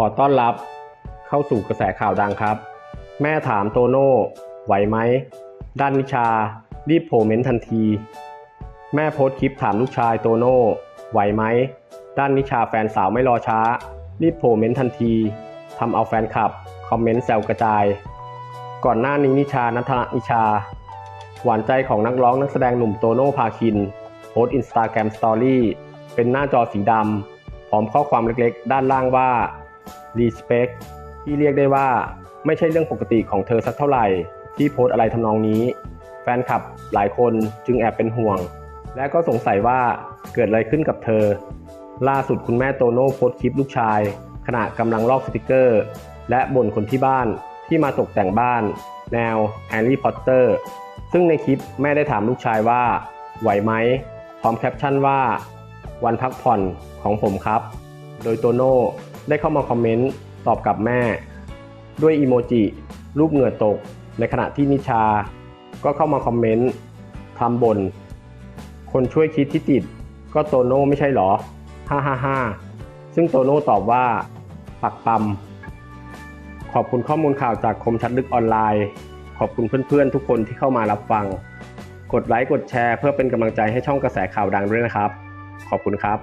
ขอต้อนรับเข้าสู่กระแสข่าวดังครับ แม่ถามโตโน่ไหวไหม ด้านนิชา รีบโผล่เมนทันที แม่โพสคลิปถามลูกชายโตโน่ไหวไหม ด้านนิชาแฟนสาวไม่รอช้า รีบโผล่เมนทันทีทำเอาแฟนคลับ คอมเมนต์แซวกระจาย ก่อนหน้านี้นิชานัทนิชา หวานใจของนักร้องนักแสดงหนุ่มโตโน่พาคิน โพสอินสตาแกรมสตอรี่เป็นหน้าจอสีดำพร้อมข้อความเล็กๆ ด้านล่างว่า respect ที่เรียกได้ว่าไม่ใช่เรื่องปกติของเธอสักเท่าไหร่ ที่โพสอะไรทำนองนี้ แฟนคลับหลายคนจึงแอบเป็นห่วง และก็สงสัยว่าเกิดอะไรขึ้นกับเธอ ล่าสุดคุณแม่โตโน่โพสคลิปลูกชาย ขณะกำลังลอกสติกเกอร์ และบ่นคนที่บ้านที่มาตกแต่งบ้าน แนวแฮร์รี่พอตเตอร์ซึ่งในคลิปแม่ได้ถามลูกชายว่า ไหวไหมพร้อมแคปชั่นว่า วันพักผ่อนของผมครับ โดยโตโน่ ได้เข้ามาคอมเมนต์ตอบกลับแม่ ด้วยอีโมจิรูปเหงื่อตก ในขณะที่นิชา ก็เข้ามาคอมเมนต์คำบ่นคนช่วยคิดที่ติด ก็โตโน่ไม่ใช่หรอ ฮ่าฮ่าฮ่าซึ่งโตโน่ตอบว่า ปักปั๊มขอบคุณข้อมูลข่าวจากคมชัดลึกออนไลน์ ขอบคุณเพื่อนๆ ทุกคนที่เข้ามารับฟัง กดไลค์กดแชร์เพื่อเป็นกำลังใจให้ช่องกระแสข่าวดังด้วยนะครับ ขอบคุณครับ